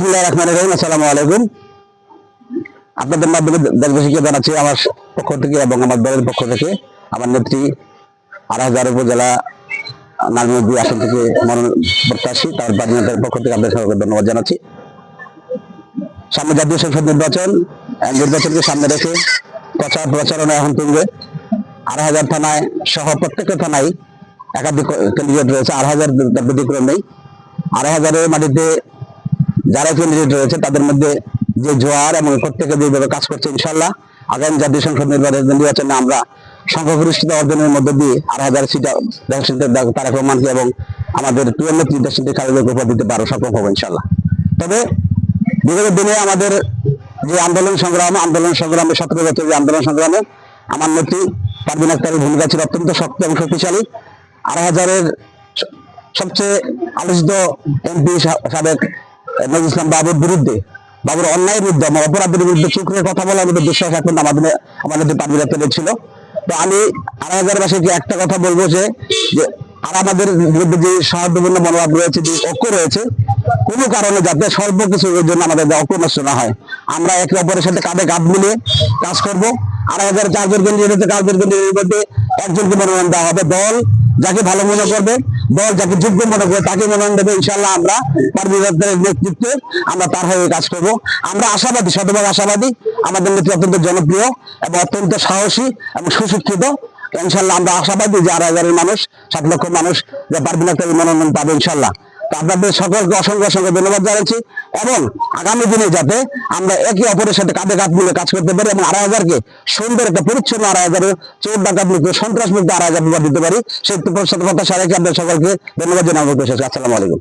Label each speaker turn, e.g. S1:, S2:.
S1: বিসমুল্লাহ রহমান রহিম, আসসালামু আলাইকুম। আপনাদের মাধ্যমে দেশবাসীকে জানাচ্ছি আমার পক্ষ থেকে এবং আমার দলের পক্ষ থেকে আমার নেত্রী আড়াইহাজার উপজেলা নারায়ণগঞ্জ আসন থেকে মনোনয়ন প্রত্যাশী, তার বাদিনাথের পক্ষ থেকে আপনাদের সবাইকে ধন্যবাদ জানাচ্ছি। সামনে জাতীয় সংসদ নির্বাচন নির্বাচনকে সামনে রেখে প্রচার প্রচারণা এখন তুলবে আড়াই হাজার থানায় সহ প্রত্যেকটা থানায় একাধিক ক্যান্ডিডেট রয়েছে আড়াই হাজার ব্যতিক্রম নেই। আড়াই হাজারের মাটিতে যারা ক্যান্ডিডেট রয়েছে, তাদের মধ্যে যে জোয়ার এবং প্রত্যেকে যেভাবে কাজ করছে ইনশাল্লাহ আগামী জাতীয় সংসদ নির্বাচন নির্বাচনে আমরা সংখ্যাগরিষ্ঠতা অর্জনের মধ্যে দিয়ে আড়াই হাজার সিটা তারেক রহমানকে এবং আমাদের প্রিয় নেত্রী দেশটি খালেদাকে উপর দিতে পারো সক্ষম হব ইনশাল্লাহ তবে বিগত দিনে আমাদের যে আন্দোলন সংগ্রাম, আন্দোলন সংগ্রামে, সতেরো বছর যে আন্দোলন সংগ্রামে আমার নেত্রী পারভিন আক্তারের ভূমিকা ছিল অত্যন্ত শক্ত এবং শক্তিশালী। আড়াই হাজারের সবচেয়ে আলোচিত এমপি সাবেক নজরুল ইসলাম বাবুর বিরুদ্ধে, বাবুর অন্যায়ের বিরুদ্ধে এবং অপরাধের বিরুদ্ধে চুকরে কথা বলার মধ্যে বিশ্বাস এখন আমাদের আমাদের পারভিন আক্তারের ছিল তো আমি আড়াই হাজার বাসীকে একটা কথা বলব যে আর আমাদের মধ্যে যে সহায়তাপূর্ণ মনোভাব রয়েছে, যে ঐক্য রয়েছে, কোনো কারণে যাতে স্বল্প কিছুর জন্য আমাদের ঐক্য না হয়। আমরা একে অপরের সাথে কাঁধে কাঁধ মিলিয়ে কাজ করব। আড়াই হাজার চারজন ক্যান্ডিডেট হচ্ছে চারজন একজনকে মনোনয়ন দেওয়া হবে দল যাকে ভালো মনে করবে, দল যাকে যোগ্য মনে করবে, তাকে মনোনয়ন দেবে ইনশাল্লাহ আমরা পারভেজ নেতৃত্বে আমরা তার হয়ে কাজ করব। আমরা আশাবাদী, শতভাগ আশাবাদী, আমাদের নেত্রী অত্যন্ত জনপ্রিয় এবং অত্যন্ত সাহসী এবং সুশিক্ষিত। ইনশাল্লাহ আমরা আশাবাদী যে আড়াই হাজারের মানুষ সাত লক্ষ মানুষ যে আক্তারের মনোনয়ন পাবে ইনশাল্লাহ আপনাদের সকলকে অসংখ্য অসংখ্য ধন্যবাদ জানাচ্ছি এবং আগামী দিনে যাতে আমরা একে অপরের সাথে কাঁধে কাঁধ মিলে কাজ করতে পারি এবং আড়াই হাজারকে সুন্দর একটা পরিচ্ছন্ন আড়াই হাজারের চোর ডাকাত মুক্ত সন্ত্রাস মুক্ত আড়াই হাজার দিতে পারি। সেই প্রত্যাশা রেখে আপনাদের সকলকে ধন্যবাদ জানাব আসসালামু আলাইকুম।